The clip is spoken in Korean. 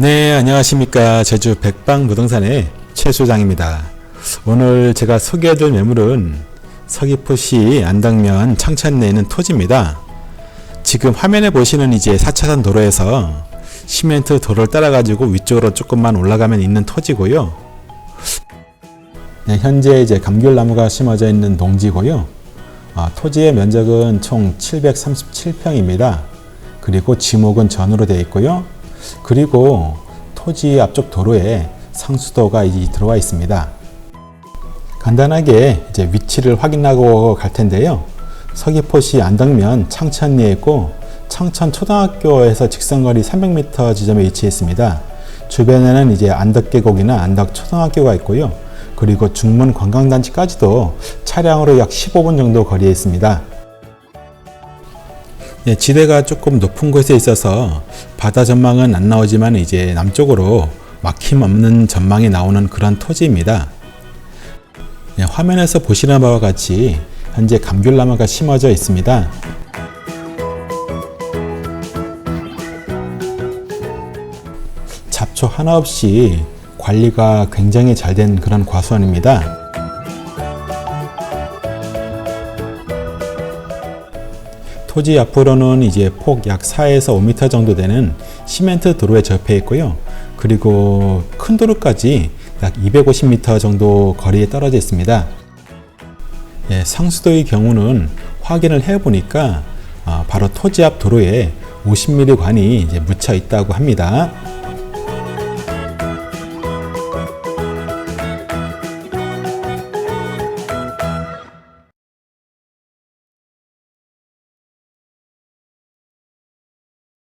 네, 안녕하십니까. 제주 백방부동산의 최 소장입니다. 오늘 제가 소개해드릴 매물은 서귀포시 안덕면 창천 내에 있는 토지입니다. 지금 화면에 보시는 이제 4차선 도로에서 시멘트 도로를 따라가지고 위쪽으로 조금만 올라가면 있는 토지고요. 네, 현재 이제 감귤나무가 심어져 있는 농지고요. 아, 토지의 면적은 총 737평입니다. 그리고 지목은 전으로 되어 있고요. 그리고 토지 앞쪽 도로에 상수도가 들어와 있습니다. 간단하게 이제 위치를 확인하고 갈 텐데요. 서귀포시 안덕면 창천리에 있고 창천 초등학교에서 직선거리 300m 지점에 위치해 있습니다. 주변에는 이제 안덕계곡이나 안덕 초등학교가 있고요. 그리고 중문 관광단지까지도 차량으로 약 15분 정도 거리에 있습니다. 예, 지대가 조금 높은 곳에 있어서 바다 전망은 안 나오지만 이제 남쪽으로 막힘 없는 전망이 나오는 그런 토지입니다. 예, 화면에서 보시는 바와 같이 현재 감귤나무가 심어져 있습니다. 잡초 하나 없이 관리가 굉장히 잘 된 그런 과수원입니다. 토지 앞으로는 이제 폭 약 4에서 5m 정도 되는 시멘트 도로에 접해 있고요. 그리고 큰 도로까지 약 250m 정도 거리에 떨어져 있습니다. 예, 상수도의 경우는 확인을 해 보니까 아, 바로 토지 앞 도로에 50mm 관이 이제 묻혀 있다고 합니다.